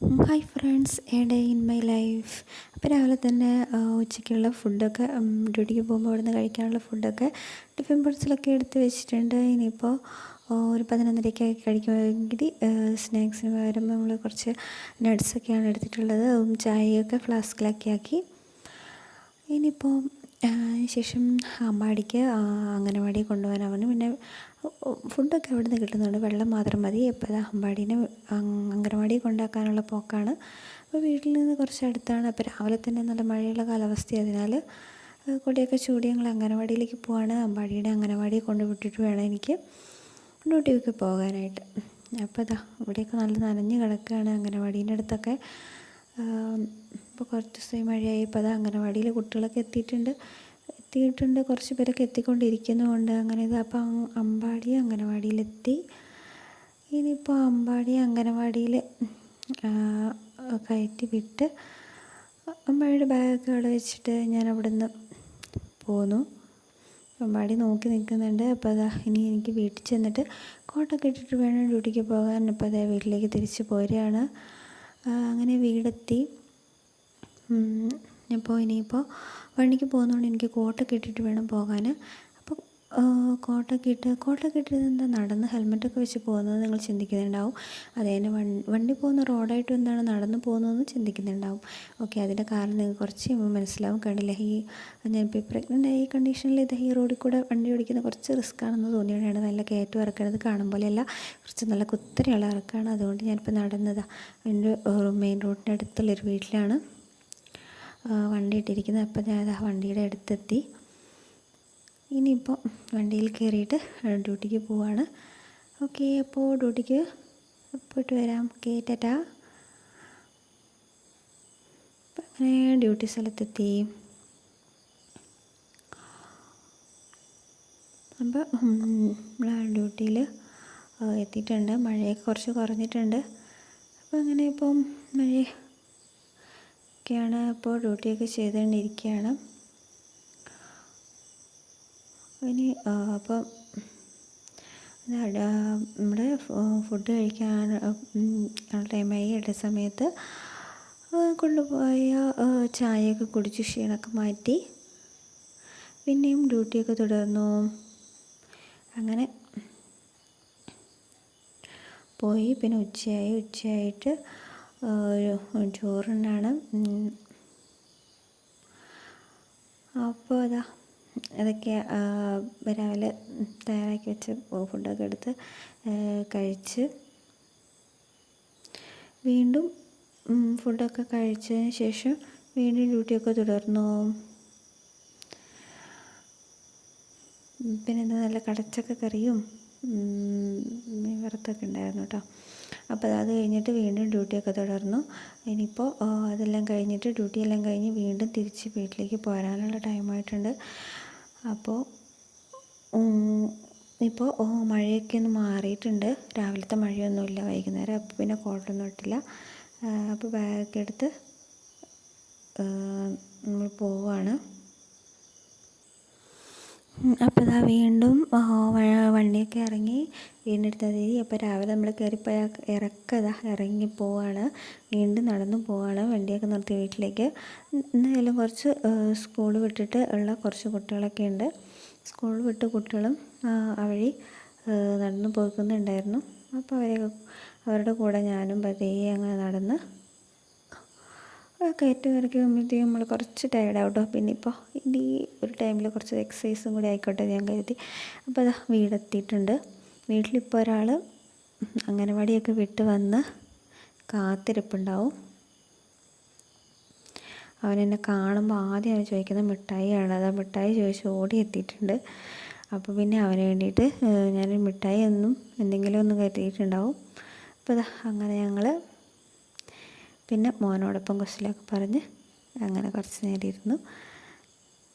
Hi friends a day in my life അപ്പോൾ രാവിലെ തന്നെ ഉച്ചയ്ക്കുള്ള ഫുഡൊക്കെ ഡ്യൂട്ടിക്ക് പോകുമ്പോൾ അവിടെ നിന്ന് കഴിക്കാനുള്ള ഫുഡൊക്കെ ടിഫിൻ ബോക്സിലൊക്കെ എടുത്ത് വെച്ചിട്ടുണ്ട്. ഇനിയിപ്പോൾ ഒരു പതിനൊന്നരയ്ക്ക് കഴിക്കുമെങ്കിൽ സ്നാക്സിന് പകരം നമ്മൾ കുറച്ച് നട്ട്സൊക്കെയാണ് എടുത്തിട്ടുള്ളത്. ചായയൊക്കെ ഫ്ലാസ്കിലാക്കി ആക്കി. ഇനിയിപ്പോൾ ശേഷം അമ്മാടിക്ക് അംഗനവാടി കൊണ്ടുപോകാൻ അവന് പിന്നെ ഫുഡൊക്കെ അവിടെ നിന്ന് കിട്ടുന്നുണ്ട്. വെള്ളം മാത്രം മതി. ഇപ്പോൾ അമ്പാടീനെ അംഗനവാടി കൊണ്ടാക്കാനുള്ള പോക്കാണ്. അപ്പോൾ വീട്ടിൽ നിന്ന് കുറച്ച് അടുത്താണ്. അപ്പോൾ രാവിലെ തന്നെ നല്ല മഴയുള്ള കാലാവസ്ഥ. അതിനാൽ കൊടിയൊക്കെ ചൂടി ഞങ്ങൾ അംഗനവാടിയിലേക്ക് പോവാണ്. അമ്പാടിയുടെ അംഗനവാടി കൊണ്ടുവിട്ടിട്ട് വേണം എനിക്ക് ഡ്യൂട്ടിക്ക് പോകാനായിട്ട്. അപ്പോൾ ഇതാ ഇവിടെയൊക്കെ നല്ല നനഞ്ഞ് കിടക്കുകയാണ് അംഗനവാടീന്റെ അടുത്തൊക്കെ. ഇപ്പോൾ കുറച്ച് ദിവസമായി മഴയായി. ഇപ്പോൾ അത് അംഗനവാടിയിൽ കുട്ടികളൊക്കെ എത്തിയിട്ടുണ്ട്. എത്തിയിട്ടുണ്ട്. കുറച്ച് പേരൊക്കെ എത്തിക്കൊണ്ടിരിക്കുന്നുമുണ്ട് അങ്ങനെ ഇത് അപ്പോൾ അമ്പാടി അംഗനവാടിയിലെത്തി. ഇനിയിപ്പോൾ അമ്പാടി അംഗനവാടിയിൽ കയറ്റി വിട്ട് അമ്പാടിയുടെ ബാഗൊക്കെ അവിടെ വെച്ചിട്ട് ഞാൻ അവിടെ നിന്ന് പോന്നു. അമ്പാടി നോക്കി നിൽക്കുന്നുണ്ട്. അപ്പോൾ അതാ ഇനി എനിക്ക് വീട്ടിൽ ചെന്നിട്ട് കോട്ടൊക്കെ ഇട്ടിട്ട് വേണം ഡ്യൂട്ടിക്ക് പോകാൻ. അപ്പോൾ അതേ വീട്ടിലേക്ക് തിരിച്ച് പോരുകയാണ്. അങ്ങനെ വീടെത്തി. അപ്പോൾ ഇനിയിപ്പോൾ വണ്ടിക്ക് പോകുന്നതുകൊണ്ട് എനിക്ക് കോട്ടൊക്കെ ഇട്ടിട്ട് വേണം പോകാൻ അപ്പോൾ കോട്ടൊക്കെ ഇട്ട് കോട്ടൊക്കെ ഇട്ടിട്ട് എന്താ നടന്ന് ഹെൽമെറ്റൊക്കെ വെച്ച് പോകുന്നത് നിങ്ങൾ ചിന്തിക്കുന്നുണ്ടാവും. അതേ വണ്ടി പോകുന്ന റോഡായിട്ട് എന്താണ് നടന്ന് പോകുന്നതെന്ന് ചിന്തിക്കുന്നുണ്ടാവും. ഓക്കെ അതിന്റെ കാരണം നിങ്ങൾക്ക് കുറച്ച് മനസ്സിലാവും. കണ്ടില്ല ഈ ഞാനിപ്പോൾ പ്രഗ്നന്റ് ആയ ഈ കണ്ടീഷനിൽ ഇത് ഈ റോഡിൽ കൂടെ വണ്ടി ഓടിക്കുന്ന കുറച്ച് റിസ്ക് ആണെന്ന് തോന്നിയാണ് നല്ല കയറ്റം ഇറക്കണത് കാണും പോലെയല്ല കുറച്ച് നല്ല കുത്തരെയുള്ള ഇറക്കാണ് അതുകൊണ്ട് ഞാനിപ്പോൾ നടന്നതാണ് എന്റെ മെയിൻ റോഡിന്റെ അടുത്തുള്ളൊരു വീട്ടിലാണ്. വണ്ടി ഇട്ടിരിക്കുന്നത്. അപ്പോൾ ഞാൻ ആ വണ്ടിയുടെ അടുത്തെത്തി. ഇനിയിപ്പോൾ വണ്ടിയിൽ കയറിയിട്ട് ഡ്യൂട്ടിക്ക് പോവാണ്. ഓക്കെ അപ്പോൾ ഡ്യൂട്ടിക്ക് പോയിട്ട് വരാം. Okay tata. അങ്ങനെ ഡ്യൂട്ടി സ്ഥലത്തെത്തി. അപ്പോൾ നമ്മൾ ഡ്യൂട്ടിയിൽ എത്തിയിട്ടുണ്ട്. മഴയൊക്കെ കുറച്ച് കുറഞ്ഞിട്ടുണ്ട്. അപ്പോൾ അങ്ങനെ ഇപ്പം മഴ ഒക്കെയാണ് ഇപ്പോൾ ഡ്യൂട്ടിയൊക്കെ ചെയ്തുകൊണ്ടിരിക്കുകയാണ്. ഇനി അപ്പം നമ്മുടെ ഫുഡ് കഴിക്കാൻ ടൈമായി ഇട സമയത്ത് കൊണ്ടുപോയ ചായയൊക്കെ കുടിച്ച് ക്ഷീണമൊക്കെ മാറ്റി. പിന്നെയും ഡ്യൂട്ടിയൊക്കെ തുടർന്നു. അങ്ങനെ പോയി. പിന്നെ ഉച്ചയായി. ഉച്ചയായിട്ട് ചോറുണ്ടാണ് അപ്പോൾ അതാ അതൊക്കെ രാവിലെ തയ്യാറാക്കി വെച്ച് ഫുഡൊക്കെ എടുത്ത് കഴിച്ച് വീണ്ടും ഫുഡൊക്കെ കഴിച്ചതിന് ശേഷം വീണ്ടും ഡ്യൂട്ടിയൊക്കെ തുടർന്നു. പിന്നെ നല്ല കടച്ചൊക്കെ കറിയും വറുത്തൊക്കെ ഉണ്ടായിരുന്നു കേട്ടോ അപ്പോൾ അത് കഴിഞ്ഞിട്ട് വീണ്ടും ഡ്യൂട്ടിയൊക്കെ തുടർന്നു. ഇനിയിപ്പോൾ അതെല്ലാം കഴിഞ്ഞിട്ട് ഡ്യൂട്ടി എല്ലാം കഴിഞ്ഞ് വീണ്ടും തിരിച്ച് വീട്ടിലേക്ക് പോരാനുള്ള ടൈമായിട്ടുണ്ട്. അപ്പോൾ ഇപ്പോൾ മഴയൊക്കെ ഒന്ന് മാറിയിട്ടുണ്ട്. രാവിലത്തെ മഴയൊന്നുമില്ല വൈകുന്നേരം അപ്പോൾ പിന്നെ കോട്ടൊന്നും ഇട്ടില്ല. അപ്പോൾ ബാഗൊക്കെ എടുത്ത് നമ്മൾ പോവാണ്. അപ്പോൾ ഇതാ വീണ്ടും വണ്ടിയൊക്കെ ഇറങ്ങി വീണ്ടെടുത്ത തീയതി അപ്പോൾ രാവിലെ നമ്മൾ കയറിപ്പോയ ഇറക്കതാ ഇറങ്ങി പോവാണ്. വീണ്ടും നടന്നു പോവാണ് വണ്ടിയൊക്കെ നിർത്തി വീട്ടിലേക്ക്. എന്തായാലും കുറച്ച് സ്കൂൾ വിട്ടിട്ട് ഉള്ള കുറച്ച് കുട്ടികളൊക്കെ ഉണ്ട്. സ്കൂൾ വിട്ട് കുട്ടികളും അവഴി വഴി നടന്നു പോകുന്നുണ്ടായിരുന്നു അപ്പോൾ അവരെ അവരുടെ കൂടെ ഞാനും പതിയെ അങ്ങനെ നടന്ന് കയറ്റം ഇറക്കി വരുമ്പോഴത്തേക്കും നമ്മൾ കുറച്ച് ടയർഡാവട്ടോ പിന്നെ ഇപ്പോൾ ഇനി ഒരു ടൈമിൽ കുറച്ച് എക്സസൈസും കൂടി ആയിക്കോട്ടെ ഞാൻ കരുതി. അപ്പോൾ അതാ വീടെത്തിയിട്ടുണ്ട്. വീട്ടിലിപ്പോൾ ഒരാൾ അംഗനവാടിയൊക്കെ വിട്ട് വന്ന് കാത്തിരിപ്പുണ്ടാവും. അവൻ എന്നെ കാണുമ്പോൾ ആദ്യം അവൻ ചോദിക്കുന്നത് മിഠായിയാണ്. അത് മിഠായി ചോദിച്ച് ഓടി എത്തിയിട്ടുണ്ട്. അപ്പോൾ പിന്നെ അവന് വേണ്ടിയിട്ട് ഞാൻ മിഠായി ഒന്നും എന്തെങ്കിലും ഒന്ന് കരുതിയിട്ടുണ്ടാവും. അപ്പോൾ അങ്ങനെ ഞങ്ങൾ പിന്നെ മോനോടൊപ്പം കുശലൊക്കെ പറഞ്ഞ് അങ്ങനെ കുറച്ച് നേരം ഇരുന്നു.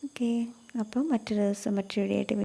ഓക്കെ. അപ്പം മറ്റൊരു ദിവസം മറ്റൊരു വീഡിയോ